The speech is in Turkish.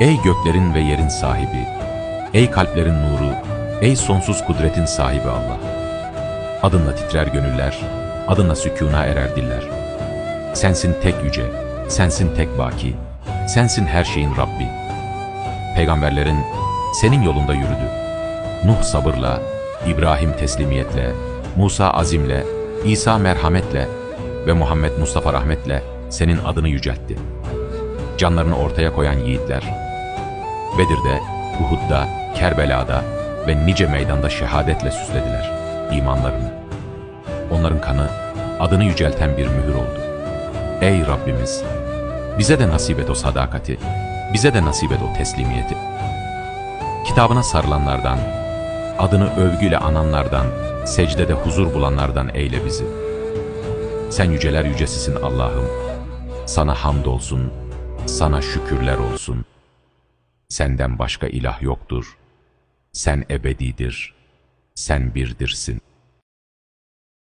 Ey göklerin ve yerin sahibi, ey kalplerin nuru, ey sonsuz kudretin sahibi Allah. Adınla titrer gönüller, adınla sükûna erer diller. Sensin tek yüce, sensin tek baki, sensin her şeyin Rabbi. Peygamberlerin senin yolunda yürüdü. Nuh sabırla, İbrahim teslimiyetle, Musa azimle, İsa merhametle ve Muhammed Mustafa rahmetle senin adını yüceltti. Canlarını ortaya koyan yiğitler, Bedir'de, Uhud'da, Kerbela'da ve nice meydanda şehadetle süslediler imanlarını. Onların kanı adını yücelten bir mühür oldu. Ey Rabbimiz! Bize de nasip et o sadakati, bize de nasip et o teslimiyeti. Kitabına sarılanlardan, adını övgüyle ananlardan, secdede huzur bulanlardan eyle bizi. Sen yüceler yücesisin Allah'ım. Sana hamdolsun, sana şükürler olsun. Senden başka ilah yoktur. Sen ebedidir, sen birdirsin.